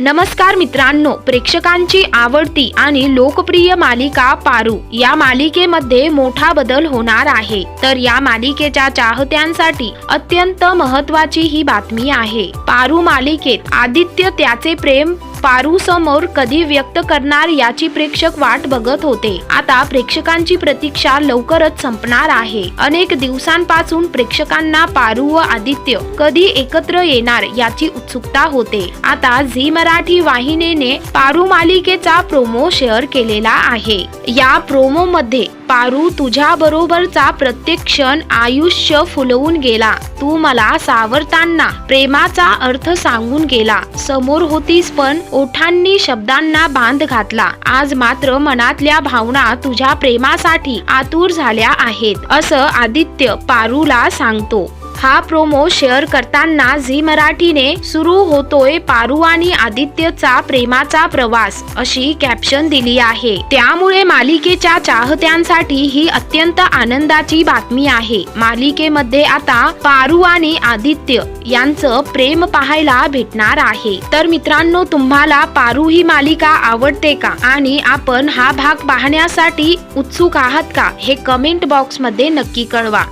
नमस्कार मित्रांनो प्रेक्षकांची आवडती आणि लोकप्रिय मालिका पारू या मालिकेमध्ये मोठा बदल होणार आहे. तर या मालिकेच्या चाहत्यांसाठी अत्यंत महत्वाची ही बातमी आहे. पारू मालिकेत आदित्य त्याचे प्रेम पारू समोर कधी व्यक्त करणार याची प्रेक्षक वाट बघत होते. आता प्रेक्षकांची प्रतीक्षा लवकरच संपणार आहे. अनेक दिवसांपासून प्रेक्षकांना पारू व आदित्य कधी एकत्र येणार याची उत्सुकता होते. आता झी मराठी वाहिनीने पारू मालिकेचा प्रोमो शेअर केलेला आहे. या प्रोमो मध्ये पारू तुझ्या बरोबरचा प्रत्येक क्षण आयुष्य फुलवून गेला. तू मला सावरताना प्रेमाचा अर्थ सांगून गेला. समोर होतीस पण ओठांनी शब्दांना बांध घातला. आज मात्र मनातल्या भावना तुझ्या प्रेमासाठी आतुर झाल्या आहेत असं आदित्य पारूला सांगतो. हा प्रोमो शेअर करताना झी मराठीने सुरू होतोय पारू आणि आदित्यचा प्रेमाचा प्रवास अशी कॅप्शन दिली आहे. त्यामुळे मालिकेच्या चाहत्यांसाठी ही अत्यंत आनंदाची बातमी आहे. मालिकेमध्ये आता पारू आणि आदित्य यांचं प्रेम पाहायला भेटणार आहे. तर मित्रांनो तुम्हाला पारू ही मालिका आवडते का? आणि आपण हा भाग पाहण्यासाठी उत्सुक आहात का? हे कमेंट बॉक्समध्ये नक्की कळवा.